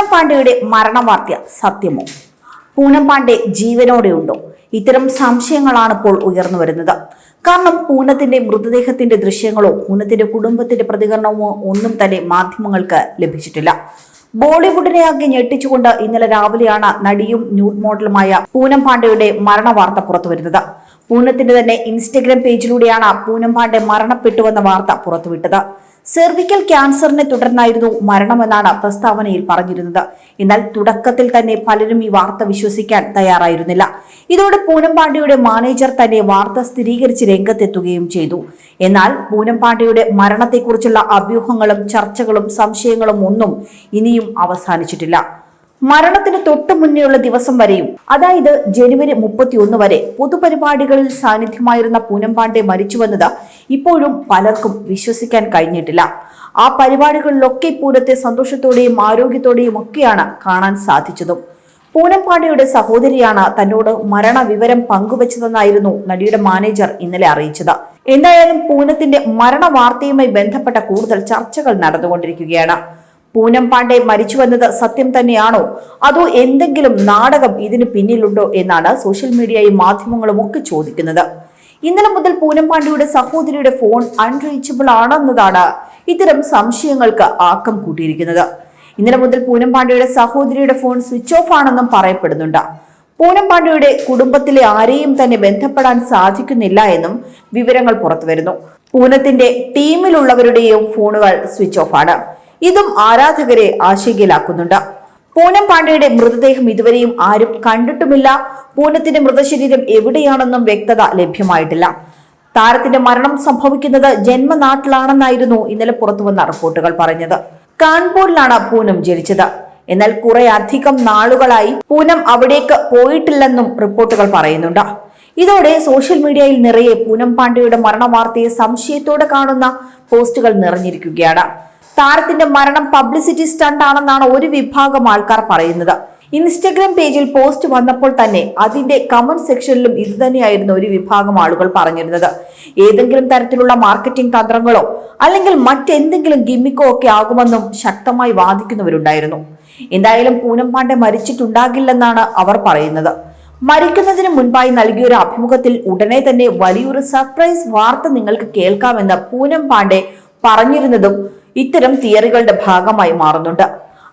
പൂനം പാണ്ഡെയുടെ മരണവാർത്ത സത്യമോ? പൂനം പാണ്ഡെ ജീവനോടെയുണ്ടോ? ഇത്തരം സംശയങ്ങളാണ് ഇപ്പോൾ ഉയർന്നു വരുന്നത്. കാരണം പൂനത്തിന്റെ മൃതദേഹത്തിന്റെ ദൃശ്യങ്ങളോ പൂനത്തിന്റെ കുടുംബത്തിന്റെ പ്രതികരണമോ ഒന്നും തന്നെ മാധ്യമങ്ങൾക്ക് ലഭിച്ചിട്ടില്ല. ബോളിവുഡിനെ ആകെ ഞെട്ടിച്ചുകൊണ്ട് ഇന്നലെ രാവിലെയാണ് നടിയും ന്യൂഡ് മോഡലുമായ പൂനം പാണ്ഡെയുടെ മരണവാർത്ത പുറത്തുവരുന്നത്. പൂനത്തിന്റെ തന്നെ ഇൻസ്റ്റഗ്രാം പേജിലൂടെയാണ് പൂനം പാണ്ഡെ മരണപ്പെട്ടുവെന്ന വാർത്ത പുറത്തുവിട്ടത്. സെർവിക്കൽ ക്യാൻസറിനെ തുടർന്നായിരുന്നു മരണമെന്നാണ് പ്രസ്താവനയിൽ പറഞ്ഞിരുന്നത്. എന്നാൽ തുടക്കത്തിൽ തന്നെ പലരും ഈ വാർത്ത വിശ്വസിക്കാൻ തയ്യാറായിരുന്നില്ല. ഇതോടെ പൂനം പാണ്ഡെയുടെ മാനേജർ തന്നെ വാർത്ത സ്ഥിരീകരിച്ച് രംഗത്തെത്തുകയും ചെയ്തു. എന്നാൽ പൂനം പാണ്ഡെയുടെ മരണത്തെക്കുറിച്ചുള്ള അഭ്യൂഹങ്ങളും ചർച്ചകളും സംശയങ്ങളും ഒന്നും ഇനിയും അവസാനിച്ചിട്ടില്ല. മരണത്തിന് തൊട്ടു മുന്നേയുള്ള ദിവസം വരെയും അതായത് ജനുവരി മുപ്പത്തിയൊന്ന് വരെ പൊതുപരിപാടികളിൽ സാന്നിധ്യമായിരുന്ന പൂനം പാണ്ഡെ മരിച്ചുവെന്നത് ഇപ്പോഴും പലർക്കും വിശ്വസിക്കാൻ കഴിഞ്ഞിട്ടില്ല. ആ പരിപാടികളിലൊക്കെ പൂരത്തെ സന്തോഷത്തോടെയും ആരോഗ്യത്തോടെയും ഒക്കെയാണ് കാണാൻ സാധിച്ചതും. പൂനം പാണ്ഡെയുടെ സഹോദരിയാണ് തന്നോട് മരണവിവരം പങ്കുവച്ചതെന്നായിരുന്നു നടിയുടെ മാനേജർ ഇന്നലെ അറിയിച്ചത്. എന്തായാലും പൂനത്തിന്റെ മരണ വാർത്തയുമായി ബന്ധപ്പെട്ട കൂടുതൽ ചർച്ചകൾ നടന്നുകൊണ്ടിരിക്കുകയാണ്. പൂനം പാണ്ഡെ മരിച്ചുവെന്നത് സത്യം തന്നെയാണോ? അതോ എന്തെങ്കിലും നാടകം ഇതിന് പിന്നിലുണ്ടോ എന്നാണ് സോഷ്യൽ മീഡിയയും മാധ്യമങ്ങളും ഒക്കെ ചോദിക്കുന്നത്. ഇന്നലെ മുതൽ പൂനം പാണ്ഡെയുടെ സഹോദരിയുടെ ഫോൺ അൺറീച്ചബിൾ ആണെന്നതാണ് ഇത്തരം സംശയങ്ങൾക്ക് ആക്കം കൂട്ടിയിരിക്കുന്നത്. ഇന്നലെ മുതൽ പൂനം പാണ്ഡെയുടെ സഹോദരിയുടെ ഫോൺ സ്വിച്ച് ഓഫ് ആണെന്നും പറയപ്പെടുന്നുണ്ട്. പൂനം പാണ്ഡെയുടെ കുടുംബത്തിലെ ആരെയും തന്നെ ബന്ധപ്പെടാൻ സാധിക്കുന്നില്ല എന്നും വിവരങ്ങൾ പുറത്തുവരുന്നു. പൂനത്തിന്റെ ടീമിലുള്ളവരുടെയും ഫോണുകൾ സ്വിച്ച് ഓഫ് ആണ്. ഇതും ആരാധകരെ ആശങ്കയിലാക്കുന്നുണ്ട്. പൂനം പാണ്ഡെയുടെ മൃതദേഹം ഇതുവരെയും ആരും കണ്ടിട്ടുമില്ല. പൂനത്തിന്റെ മൃതശരീരം എവിടെയാണെന്നും വ്യക്തത ലഭ്യമായിട്ടില്ല. താരത്തിന്റെ മരണം സംഭവിക്കുന്നത് ജന്മനാട്ടിലാണെന്നായിരുന്നു ഇന്നലെ പുറത്തുവന്ന റിപ്പോർട്ടുകൾ പറഞ്ഞത്. കാൺപൂരിലാണ് പൂനം ജനിച്ചത്. എന്നാൽ കുറെ അധികം നാളുകളായി പൂനം അവിടേക്ക് പോയിട്ടില്ലെന്നും റിപ്പോർട്ടുകൾ പറയുന്നുണ്ട്. ഇതോടെ സോഷ്യൽ മീഡിയയിൽ നിറയെ പൂനം പാണ്ഡെയുടെ മരണവാർത്തയെ സംശയത്തോടെ കാണുന്ന പോസ്റ്റുകൾ നിറഞ്ഞിരിക്കുകയാണ്. താരത്തിന്റെ മരണം പബ്ലിസിറ്റി സ്റ്റണ്ട് ആണെന്നാണ് ഒരു വിഭാഗം ആൾക്കാർ പറയുന്നത്. ഇൻസ്റ്റഗ്രാം പേജിൽ പോസ്റ്റ് വന്നപ്പോൾ തന്നെ അതിന്റെ കമന്റ് സെക്ഷനിലും ഇത് തന്നെയായിരുന്നു ഒരു വിഭാഗം ആളുകൾ പറഞ്ഞിരുന്നത്. ഏതെങ്കിലും തരത്തിലുള്ള മാർക്കറ്റിംഗ് തന്ത്രങ്ങളോ അല്ലെങ്കിൽ മറ്റെന്തെങ്കിലും ഗിമ്മിക്കോ ഒക്കെ ആകുമെന്നും ശക്തമായി വാദിക്കുന്നവരുണ്ടായിരുന്നു. എന്തായാലും പൂനം പാണ്ഡെ മരിച്ചിട്ടുണ്ടാകില്ലെന്നാണ് അവർ പറയുന്നത്. മരിക്കുന്നതിന് മുൻപായി നൽകിയ ഒരു അഭിമുഖത്തിൽ ഉടനെ തന്നെ വലിയൊരു സർപ്രൈസ് വാർത്ത നിങ്ങൾക്ക് കേൾക്കാമെന്ന് പൂനം പാണ്ഡെ പറഞ്ഞിരുന്നതും ഇത്തരം തിയറികളുടെ ഭാഗമായി മാറുന്നുണ്ട്.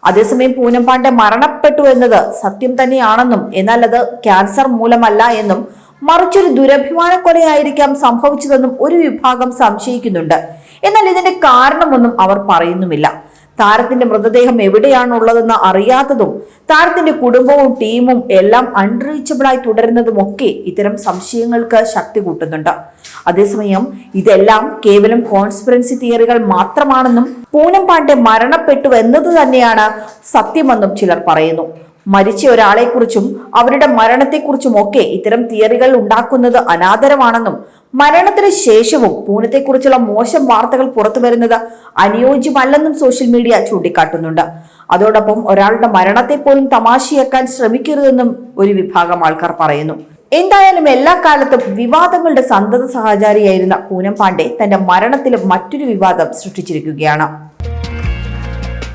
അതേസമയം പൂനം പാണ്ഡെ മരണപ്പെട്ടു എന്നത് സത്യം തന്നെയാണെന്നും എന്നാൽ അത് ക്യാൻസർ മൂലമല്ല എന്നും മറിച്ചൊരു ദുരഭിമാന കൊലയായിരിക്കാം സംഭവിച്ചതെന്നും ഒരു വിഭാഗം സംശയിക്കുന്നുണ്ട്. എന്നാൽ ഇതിന്റെ കാരണമൊന്നും അവർ പറയുന്നുമില്ല. താരത്തിന്റെ മൃതദേഹം എവിടെയാണുള്ളതെന്ന് അറിയാത്തതും താരത്തിന്റെ കുടുംബവും ടീമും എല്ലാം അൺറീച്ചബിളായി തുടരുന്നതുമൊക്കെ ഇത്തരം സംശയങ്ങൾക്ക് ശക്തി കൂട്ടുന്നുണ്ട്. അതേസമയം ഇതെല്ലാം കേവലം കോൺസ്പിറൻസി തിയറികൾ മാത്രമാണെന്നും പൂനം പാണ്ഡെ മരണപ്പെട്ടു എന്നത് തന്നെയാണ് സത്യമെന്നും ചിലർ പറയുന്നു. മരിച്ച ഒരാളെക്കുറിച്ചും അവരുടെ മരണത്തെക്കുറിച്ചും ഒക്കെ ഇത്തരം തിയറികൾ ഉണ്ടാക്കുന്നത് അനാദരമാണെന്നും മരണത്തിന് ശേഷവും പൂനത്തെക്കുറിച്ചുള്ള മോശം വാർത്തകൾ പുറത്തു വരുന്നത് അനുയോജ്യമല്ലെന്നും സോഷ്യൽ മീഡിയ ചൂണ്ടിക്കാട്ടുന്നുണ്ട്. അതോടൊപ്പം ഒരാളുടെ മരണത്തെ പോലും തമാശയാക്കാൻ ശ്രമിക്കരുതെന്നും ഒരു വിഭാഗം ആൾക്കാർ പറയുന്നു. എന്തായാലും എല്ലാ കാലത്തും വിവാദങ്ങളുടെ സന്തത സഹചാരിയായിരുന്ന പൂനം പാണ്ഡെ തന്റെ മരണത്തിലും മറ്റൊരു വിവാദം സൃഷ്ടിച്ചിരിക്കുകയാണ്.